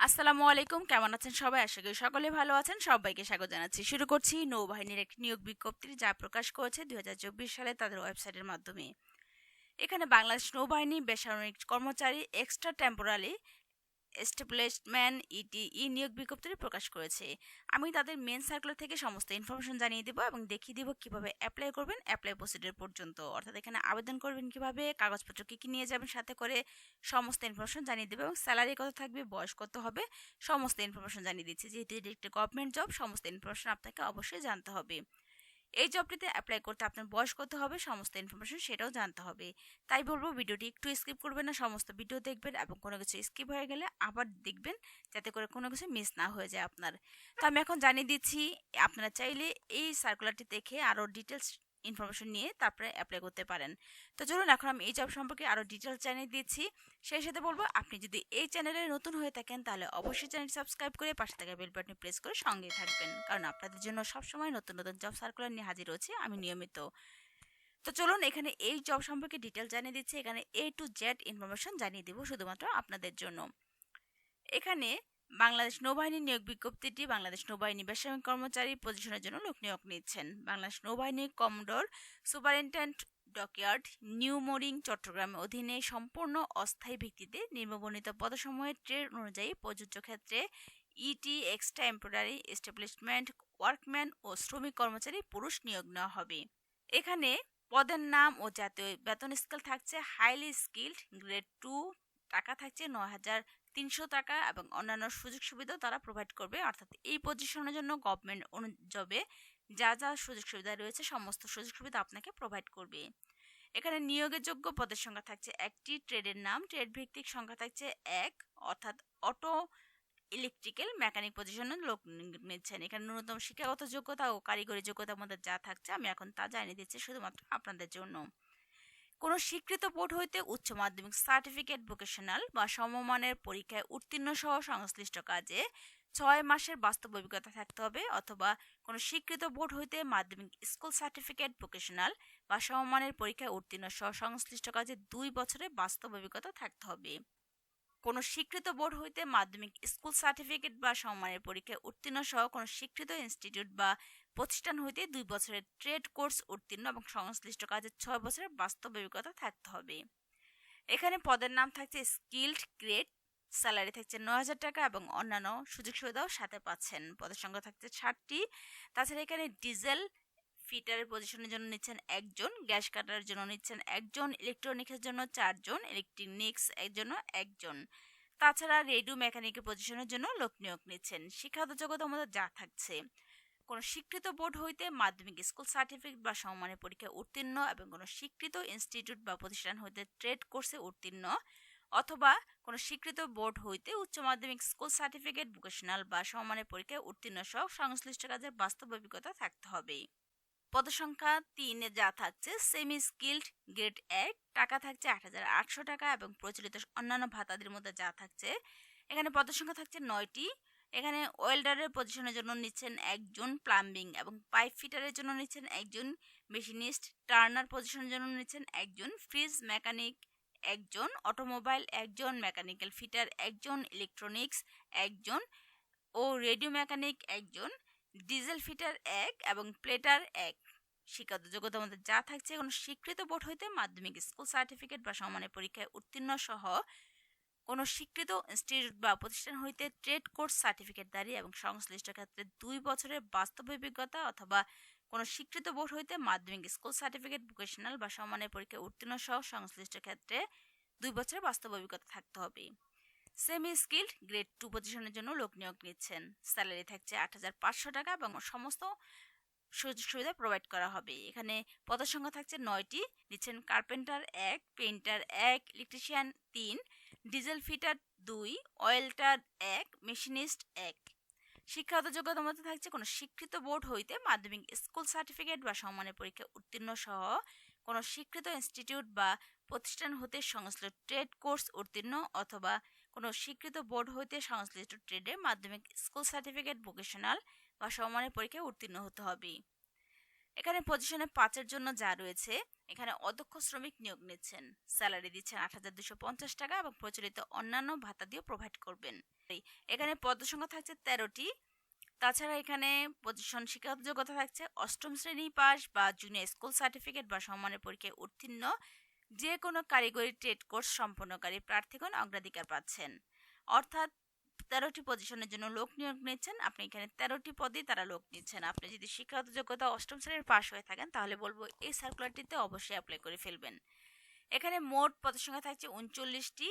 আসসালামু আলাইকুম, কেমন আছেন সবাই? আশা করি সকলে ভালো আছেন। সবাইকে স্বাগত জানাচ্ছি। শুরু করছি নৌবাহিনীর একটি নিয়োগ বিজ্ঞপ্তি যা প্রকাশ করেছে দুই হাজার চব্বিশ সালে তাদের ওয়েবসাইটের মাধ্যমে। এখানে বাংলাদেশ নৌবাহিনী, বেসামরিক কর্মচারী extra temporary establishment ET E নিয়োগ বিজ্ঞপ্তিটি প্রকাশ করেছে। আমি তাদের মেন সার্কুলার থেকে সমস্ত ইনফরমেশন জানিয়ে দেবো এবং দেখিয়ে দেবো কীভাবে অ্যাপ্লাই করবেন অ্যাপ্লাই প্রসিডিউর পর্যন্ত। অর্থাৎ এখানে আবেদন করবেন কীভাবে, কাগজপত্র কী কী নিয়ে যাবেন সাথে করে সমস্ত ইনফরমেশন জানিয়ে দেবে এবং স্যালারি কত থাকবে, বয়স কত হবে, সমস্ত ইনফরমেশন জানিয়ে দিচ্ছি। যেহেতু এটি একটি গভর্নমেন্ট জব সমস্ত ইনফরমেশন আপনাকে অবশ্যই জানতে হবে। এই জবটিতে অ্যাপ্লাই করতে আপনার বয়স কত হবে, সমস্ত ইনফরমেশন সেটাও জানতে হবে। তাই বলব ভিডিওটি একটু স্কিপ করবেন না, সমস্ত ভিডিও দেখবেন এবং কোনো কিছু স্কিপ হয়ে গেলে আবার দেখবেন যাতে করে কোনো কিছু মিস না হয়ে যায় আপনার। তো আমি এখন জানিয়ে দিচ্ছি, আপনারা চাইলে এই সার্কুলারটি দেখে আরও ডিটেলস ইনফরমেশন নিয়ে তারপরে অ্যাপ্লাই করতে পারেন। তো চলুন এখন আমি এই জব সম্পর্কে আরও ডিটেলস জানিয়ে দিচ্ছি। সেই সাথে বলব, আপনি যদি এই চ্যানেলে নতুন হয়ে থাকেন, তাহলে অবশ্যই চ্যানেল সাবস্ক্রাইব করে পাশে থাকা বেল বাটনে প্রেস করে সঙ্গেই থাকবেন। কারণ আপনাদের জন্য সবসময় নতুন নতুন জব সার্কুলার নিয়ে হাজির হচ্ছে আমি নিয়মিত। তো চলুন এখানে এই জব সম্পর্কে ডিটেল জানিয়ে দিচ্ছি। এখানে এ টু জেড ইনফরমেশন জানিয়ে দেবো শুধুমাত্র আপনাদের জন্য। এখানে বাংলাদেশ নৌবাহিনী নিয়োগ বিজ্ঞপ্তিটি বাংলাদেশ নৌবাহিনী বেসামরিক কর্মচারী পজিশনের জন্য লোক নিয়োগ নিচ্ছেন। বাংলাদেশ নৌবাহিনী commodore superintendent dockyard new mooring চট্টগ্রামের অধীনে সম্পূর্ণ অস্থায়ী ভিত্তিতে নিম্নবর্ণিত পদসমূহের ট্রেড অনুযায়ী প্রযোজ্য ক্ষেত্রে ইটি এক্সট্রা এমপ্লয়ারি এস্টাবলিশমেন্ট ওয়ার্কম্যান ও শ্রমিক কর্মচারী পুরুষ নিয়োগ নেওয়া হবে। এখানে পদের নাম ও জাতীয় বেতন স্কেল থাকছে হাইলি স্কিল্ড গ্রেড টু টাকা থাকছে ন হাজার তিনশো টাকা এবং অন্যান্য সুযোগ সুবিধাও তারা প্রোভাইড করবে। অর্থাৎ এই পজিশনের জন্য গভর্নমেন্ট জবে যা যা সুযোগ সুবিধা রয়েছে, সমস্ত সুযোগ সুবিধা আপনাকে প্রোভাইড করবে। এখানে নিয়োগের যোগ্য পদের সংখ্যা থাকছে একটি ট্রেডের নাম ট্রেড ভিত্তিক সংখ্যা থাকছে এক, অর্থাৎ অটো ইলেকট্রিক্যাল মেকানিক পজিশনের লোক নিচ্ছেন। এখানে ন্যূনতম শিক্ষাগত যোগ্যতা ও কারিগরি যোগ্যতার মধ্যে যা থাকছে, আমি এখন তা জানিয়ে দিচ্ছি শুধুমাত্র আপনাদের জন্য। কোনো স্বীকৃত বোর্ড হইতে উচ্চ মাধ্যমিক সার্টিফিকেট ভোকেশনাল বা সমমানের পরীক্ষায় উত্তীর্ণ সহ সংশ্লিষ্ট কাজে ছয় মাসের বাস্তব অভিজ্ঞতা থাকতে হবে অথবা কোনো স্বীকৃত বোর্ড হইতে মাধ্যমিক স্কুল সার্টিফিকেট ভোকেশনাল বা সমমানের পরীক্ষায় উত্তীর্ণ সহ সংশ্লিষ্ট কাজে দুই বছরের বাস্তব অভিজ্ঞতা থাকতে হবে। কোনো স্বীকৃত বোর্ড হইতে মাধ্যমিক স্কুল সার্টিফিকেট বা সমমানের পরীক্ষায় উত্তীর্ণ সহ কোনো স্বীকৃত ইনস্টিটিউট বা প্রতিষ্ঠান হইতে দুই বছরের ট্রেড কোর্স উত্তীর্ণ এবং সংশ্লিষ্ট কাজে ছয় বছরের বাস্তব অভিজ্ঞতা থাকতে হবে। এখানে পদের নাম থাকছে স্কিল্ড গ্রেড স্যালারি থাকছে নয় হাজার টাকা এবং অন্যান্য সুযোগ সুবিধাও সাথে পাচ্ছেন। পদের সংখ্যা থাকছে ষাটটি। তাছাড়া এখানে ডিজেল ফিটারের পজিশনের জন্য নিচ্ছেন একজন গ্যাস কাটারের জন্য নিচ্ছেন একজন ইলেকট্রনিক্সের জন্য চারজন ইলেকট্রনিক্স এর জন্য একজন। তাছাড়া রেডিও মেকানিকের পজিশনের জন্য লোক নিয়োগ নিচ্ছেন। শিক্ষাগত যোগ্যতা মধ্যে যা থাকছে। কোনো স্বীকৃত বোর্ড হইতে মাধ্যমিক স্কুল সার্টিফিকেট বা সমমানের পরীক্ষায় উত্তীর্ণ এবং কোনো স্বীকৃত ইনস্টিটিউট বা প্রতিষ্ঠান হইতে ট্রেড কোর্সে উত্তীর্ণ অথবা কোনো স্বীকৃত বোর্ড হইতে উচ্চ মাধ্যমিক স্কুল সার্টিফিকেট, ভোকেশনাল বা সমমানের পরীক্ষায় উত্তীর্ণ সহ সংশ্লিষ্ট কাজের বাস্তব অভিজ্ঞতা থাকতে হবে। পদসংখ্যা তিনে যা থাকছে সেমি স্কিল্ড গ্রেড এক, টাকা থাকছে আট হাজার আটশো টাকা এবং প্রচলিত অন্যান্য ভাতাদের মধ্যে যা থাকছে, এখানে পদসংখ্যা থাকছে নয়টি। এখানে ওয়েল্ডারের পজিশনের জন্য নিচ্ছেন একজন প্লাম্বিং এবং পাইপ ফিটারের জন্য নিচ্ছেন একজন মেশিনিস্ট টার্নার পজিশনের জন্য নিচ্ছেন একজন ফ্রিজ মেকানিক একজন অটোমোবাইল একজন মেকানিক্যাল ফিটার একজন ইলেকট্রনিক্স একজন ও রেডিও মেকানিক একজন ডিজেল ফিটার এক এবং প্লেটার এক। শিক্ষাগত যোগ্যতার মধ্যে যা থাকছে কোনো স্বীকৃত বোর্ড হইতে মাধ্যমিক স্কুল সার্টিফিকেট বা সমানের পরীক্ষায় উত্তীর্ণ সহ কোনো স্বীকৃত ইনস্টিটিউট বা প্রতিষ্ঠান হইতে ট্রেড কোর্স সার্টিফিকেট দাঁড়িয়ে এবং সংশ্লিষ্ট ক্ষেত্রে দুই বছরের বাস্তব অভিজ্ঞতা অথবা কোনো স্বীকৃত বোর্ড হইতে মাধ্যমিক স্কুল সার্টিফিকেট, ভোকেশনাল বা সমানের পরীক্ষায় উত্তীর্ণ সহ সংশ্লিষ্ট ক্ষেত্রে দুই বছরের বাস্তব অভিজ্ঞতা থাকতে হবে। সেমি স্কিল্ড গ্রেড টু পজিশনের জন্য লোক নিয়োগ নিচ্ছেন। স্যালারি থাকছে আট হাজার পাঁচশো টাকা এবং সমস্ত সুযোগ সুবিধা প্রোভাইড করা হবে। এখানে পদের সংখ্যা থাকছে নয়টি, নিচ্ছেন কার্পেন্টার এক, পেইন্টার এক, ইলেকট্রিশিয়ান তিন ডিজেল ফিটার দুই, অয়েলটার এক, মেশিনিস্ট এক। শিক্ষাগত যোগ্যতার মধ্যে থাকছে কোনো স্বীকৃত বোর্ড হইতে মাধ্যমিক স্কুল সার্টিফিকেট বা সম্মানের পরীক্ষা উত্তীর্ণ সহ কোনো স্বীকৃত ইনস্টিটিউট বা প্রতিষ্ঠান হতে সংশ্লিষ্ট ট্রেড কোর্স উত্তীর্ণ অথবা কোনো স্বীকৃত বোর্ড হইতে সংশ্লিষ্ট ট্রেডে মাধ্যমিক স্কুল সার্টিফিকেট ভোকেশনাল বা সম্মানের পরীক্ষায় উত্তীর্ণ হতে হবে। এখানে পজিশনে পাঁচের জন্য যা রয়েছে, এখানে অদক্ষ শ্রমিক নিয়োগ নিচ্ছেন। স্যালারি দিচ্ছেন আট হাজার দুশো পঞ্চাশ টাকা এবং প্রচলিত অন্যান্য ভাতা দিয়েও প্রোভাইড করবেন। এখানে পদসংখ্যা থাকছে তেরোটি। তাছাড়া এখানে পজিশন শিক্ষাগত যোগ্যতা থাকছে অষ্টম শ্রেণি পাস বা জুনিয়র স্কুল সার্টিফিকেট বা সম্মানের পরীক্ষায় উত্তীর্ণ যে কোনো কারিগরি ট্রেড কোর্স সম্পন্নকারী প্রার্থীগণ অগ্রাধিকার পাচ্ছেন। অর্থাৎ তেরোটি পজিশনের জন্য লোক নিয়োগ নিচ্ছেন। আপনি এখানে তেরোটি পদে তারা লোক নিচ্ছেন। আপনি যদি শিক্ষাগত যোগ্যতা অষ্টম শ্রেণির পাশ হয়ে থাকেন, তাহলে বলব এই সার্কুলারটিতে অবশ্যই অ্যাপ্লাই করে ফেলবেন। এখানে মোট পদসংখ্যা থাকছে উনচল্লিশটি।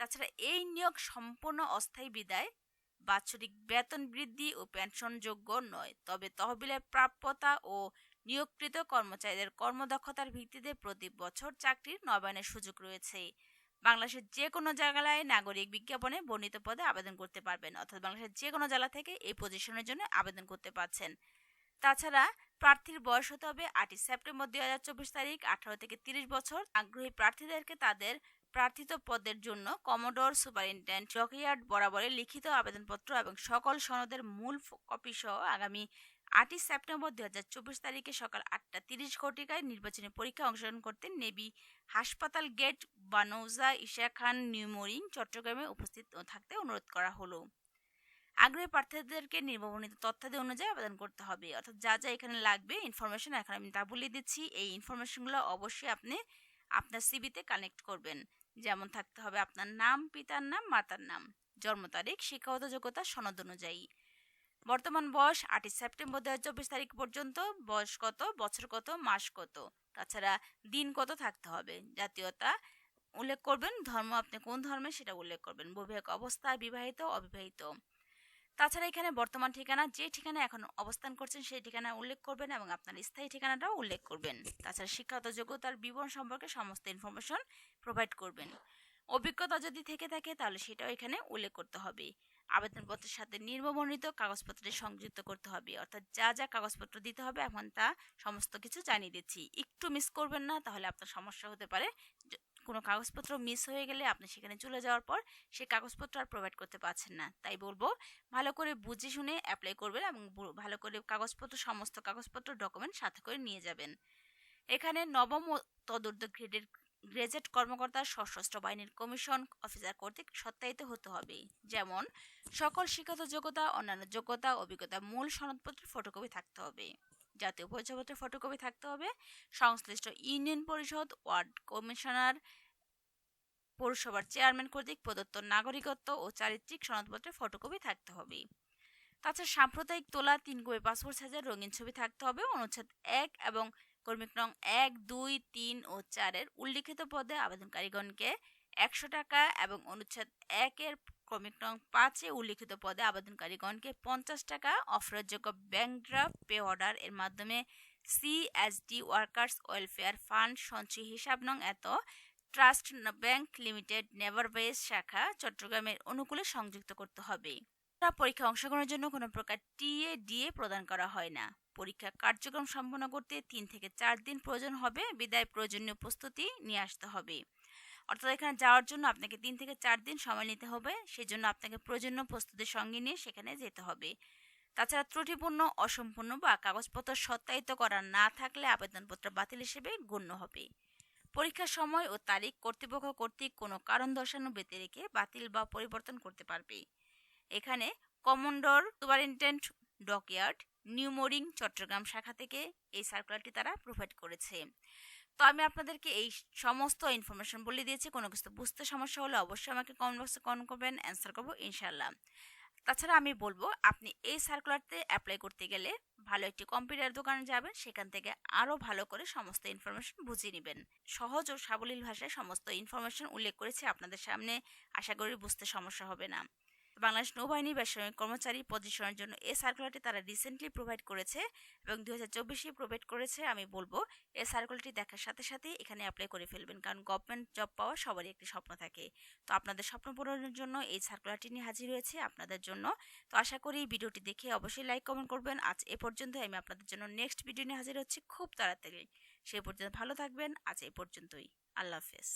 তাছাড়া এই নিয়োগ সম্পূর্ণ অস্থায়ী বিদায়। বাৎসরিক বেতন বৃদ্ধি ও পেনশনযোগ্য নয়। তবে তহবিলের প্রাপ্যতা ও নিয়োগকৃত কর্মচারীদের কর্মদক্ষতার ভিত্তিতে প্রতি বছর চাকরির নবায়নের সুযোগ রয়েছে। বাংলাদেশের যে কোনো জায়গায় নাগরিক বিজ্ঞাপনে বর্ণিত পদে আবেদন করতে পারবেন, অর্থাৎ বাংলাদেশের যে কোনো জেলা থেকে এই পজিশনের জন্য আবেদন করতে পারছেন। তাছাড়া প্রার্থীর বয়স হতে হবে আটই সেপ্টেম্বর দুই হাজার চব্বিশ তারিখ, আঠারো থেকে তিরিশ বছর। আগ্রহী প্রার্থীদেরকে তাদের প্রার্থিত পদের জন্য কমোডোর সুপারিনটেন্ডেন্ট জকিয়ার্ড বরাবরে লিখিত আবেদনপত্র এবং সকল সনদের মূল কপি সহ আগামী আটই সেপ্টেম্বর দু হাজার চব্বিশ তারিখে সকাল আটটা তিরিশ ঘটিকায় নির্বাচনী পরীক্ষা অংশগ্রহণ করতে নেবি হাসপাতাল গেট, বানৌজা ইশা খান নিউমোরিং চট্টগ্রামে উপস্থিত থাকতে অনুরোধ করা হলো। আগ্রহী প্রার্থীদেরকে নির্বাচনিত তথ্যাদি অনুযায়ী আবেদন করতে হবে। অর্থাৎ যা যা এখানে লাগবে ইনফরমেশন এখন আমি তা বলে দিচ্ছি। এই ইনফরমেশনগুলো অবশ্যই আপনি আপনার সিবিতে কানেক্ট করবেন। যেমন থাকতে হবে আপনার নাম, পিতার নাম, মাতার নাম, জন্ম তারিখ, শিক্ষাগত যোগ্যতা, সনদ অনুযায়ী। বর্তমান বয়স আটই সেপ্টেম্বর দু চব্বিশ তারিখ পর্যন্ত, বয়স কত, বছর কত, মাস কত। তাছাড়া দিন কত থাকতে হবে, জাতীয়তা উল্লেখ করবেন, ধর্ম আপনি কোন ধর্মে সেটা উল্লেখ করবেন, বৈবাহিক অবস্থা, বিবাহিত, অবিবাহিত। তাছাড়া এখানে বর্তমান ঠিকানা, যে ঠিকানা এখন অবস্থান করছেন সেই ঠিকানা উল্লেখ করবেন এবং আপনার স্থায়ী ঠিকানাটাও উল্লেখ করবেন। তাছাড়া শিক্ষাগত যোগ্যতার বিবরণ সম্পর্কে সমস্ত ইনফরমেশন প্রোভাইড করবেন। অভিজ্ঞতা যদি থেকে থাকে তাহলে সেটাও এখানে উল্লেখ করতে হবে। আবেদনপত্রের সাথে নির্মবর্ণিত কাগজপত্রে সংযুক্ত করতে হবে। অর্থাৎ যা যা কাগজপত্র দিতে হবে, এখন তা সমস্ত কিছু জানিয়ে দিচ্ছি। একটু মিস করবেন না, তাহলে আপনার সমস্যা হতে পারে। কোনো কাগজপত্র মিস হয়ে গেলে আপনি সেখানে চলে যাওয়ার পর সেই কাগজপত্র আর প্রোভাইড করতে পারছেন না। তাই বলব, ভালো করে বুঝে শুনে অ্যাপ্লাই করবেন এবং ভালো করে কাগজপত্র, সমস্ত কাগজপত্র ডকুমেন্ট সাথে করে নিয়ে যাবেন। এখানে নবম ও তদুর্ধ গ্রেডের গ্রেজেট কর্মকর্তা, সশস্ত্র বাহিনীর কমিশন অফিসার কর্তৃক সত্যায়িত হতে হবে। যেমন, সকল শিক্ষাগত যোগ্যতা, অন্যান্য যোগ্যতা অভিজ্ঞতা মূল সনদপত্রের ফটোকপি থাকতে হবে। জাতীয় পরিচয়পত্রের ফটোকপি থাকতে হবে। সংশ্লিষ্ট ইউনিয়ন পরিষদ, ওয়ার্ড কমিশনার, পৌরসভার চেয়ারম্যান কর্তৃক প্রদত্ত নাগরিকত্ব ও চারিত্রিক সনদপত্রের ফটোকপি থাকতে হবে। তাছাড়া সাম্প্রদায়িক তোলা, তিন কপি পাসপোর্ট সাইজের রঙিন ছবি থাকতে হবে। অনুচ্ছেদ এক এবং কর্মিক নং এক, দুই, তিন ও চারের উল্লিখিত পদে আবেদনকারীগণকে একশো টাকা এবং অনুচ্ছেদ একের ক্রমিক নং পাঁচে উল্লিখিত পদে আবেদনকারীগণকে পঞ্চাশ টাকা অফারযোগ্য ব্যাংক ড্রাফট পে অর্ডার এর মাধ্যমে সিএসডি ওয়ার্কার্স ওয়েলফেয়ার ফান্ড সঞ্চয় হিসাব নং এত trust bank limited naval base শাখা চট্টগ্রামের অনুকূলে সংযুক্ত করতে হবে। পরীক্ষা অংশগ্রহণের জন্য কোনো প্রকার টিএ ডিএ প্রদান করা হয় না। পরীক্ষা কার্যক্রম সম্পন্ন করতে তিন থেকে চার দিন প্রয়োজন হবে। বিদায় প্রয়োজনীয় প্রস্তুতি নিয়ে আসতে হবে। অর্থাৎ এখানে যাওয়ার জন্য আপনাকে তিন থেকে চার দিন সময় নিতে হবে। সেই জন্য আপনাকে প্রয়োজনীয় প্রস্তুতির সঙ্গে নিয়ে সেখানে যেতে হবে। তাছাড়া ত্রুটিপূর্ণ, অসম্পূর্ণ বা কাগজপত্র সত্যায়িত করা না থাকলে আবেদনপত্র বাতিল হিসেবে গণ্য হবে। পরীক্ষার সময় ও তারিখ কর্তৃপক্ষ কর্তৃক কোনো কারণ দর্শানো বেঁধে রেখে বাতিল বা পরিবর্তন করতে পারবে। এখানে commodore superintendent dockyard new mooring Chattogram শাখা থেকে এই সার্কুলারটি তারা প্রোভাইড করেছে। তো আমি আপনাদেরকে এই সমস্ত ইনফরমেশন বলে দিয়েছি, কোনো কিছু বুঝতে সমস্যা হলে অবশ্যই আমাকে কমেন্ট বক্সে কমেন্ট করবেন অ্যান্সার করব ইনশাল্লাহ তাছাড়া আমি বলব, আপনি এই সার্কুলারতে অ্যাপ্লাই করতে গেলে ভালো একটি কম্পিউটার দোকানে যাবেন, সেখান থেকে আরও ভালো করে সমস্ত ইনফরমেশন বুঝিয়ে নেবেন। সহজ ও সাবলীল ভাষায় সমস্ত ইনফরমেশন উল্লেখ করেছি আপনাদের সামনে, আশা করি বুঝতে সমস্যা হবে না। বাংলাদেশ নৌবাহিনী বেসামরিক কর্মচারী পজিশনের জন্য এই সার্কুলারটি তারা রিসেন্টলি প্রোভাইড করেছে এবং দু হাজার চব্বিশে প্রোভাইড করেছে, আমি বলব এই সার্কুলারটি দেখার সাথে সাথে এখানে অ্যাপ্লাই করে ফেলবেন, কারণ গভর্নমেন্ট জব পাওয়া সবারই একটি স্বপ্ন থাকে। তো আপনাদের স্বপ্ন পূরণের জন্য এই সার্কুলারটি নিয়ে হাজির হয়েছে আপনাদের জন্য। তো আশা করি ভিডিওটি দেখে অবশ্যই লাইক কমেন্ট করবেন। আজ এ পর্যন্ত আমি আপনাদের জন্য নেক্সট ভিডিও নিয়ে হাজির হচ্ছি খুব তাড়াতাড়ি। সে পর্যন্ত ভালো থাকবেন, আজ এ পর্যন্তই। আল্লাহ হাফেজ।